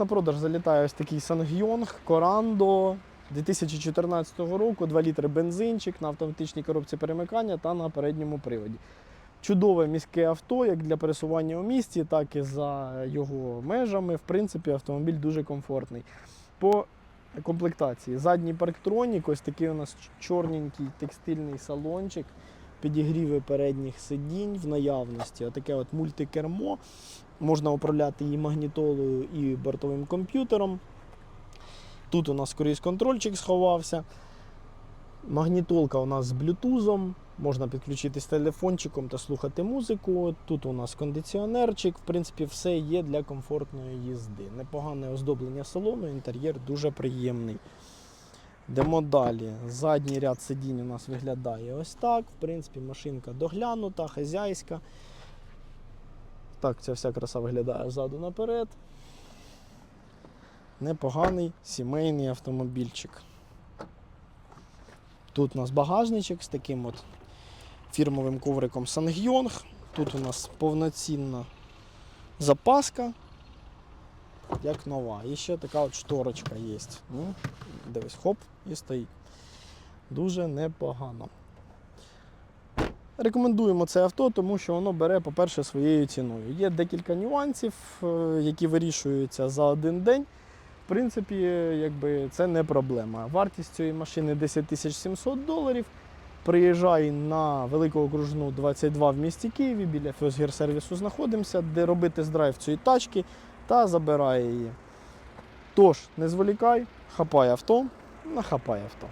На продаж залітає ось такий Сангйонг Корандо 2014 року, 2 літри бензинчик на автоматичній коробці перемикання та на передньому приводі. Чудове міське авто, як для пересування у місті, так і за його межами. В принципі, автомобіль дуже комфортний. По комплектації задній парктронік, ось такий у нас чорненький текстильний салончик, підігріви передніх сидінь в наявності. Отаке от мультикермо. Можна управляти і магнітолою, і бортовим комп'ютером. Тут у нас круїз-контрольчик сховався. Магнітолка у нас з блютузом. Можна підключитись телефончиком та слухати музику. Тут у нас кондиціонерчик. В принципі, все є для комфортної їзди. Непогане оздоблення салону, інтер'єр дуже приємний. Йдемо далі. Задній ряд сидінь у нас виглядає ось так. В принципі, машинка доглянута, хазяйська. Так, ця вся краса виглядає ззаду наперед. Непоганий сімейний автомобільчик. Тут у нас багажничок з таким от фірмовим ковриком Сангйонг. Тут у нас повноцінна запаска, як нова. І ще така от шторочка є. Ну, дивись, хоп, і стоїть. Дуже непогано. Рекомендуємо це авто, тому що воно бере, по-перше, своєю ціною. Є декілька нюансів, е, які вирішуються за один день. В принципі, якби це не проблема. Вартість цієї машини 10 700 доларів. Приїжджай на велику окружну 22 в місті Києві, біля Фьосгір-сервісу знаходимося, де робити драйв цієї тачки та забирає її. Тож, не зволікай, хапай авто, нахапай авто.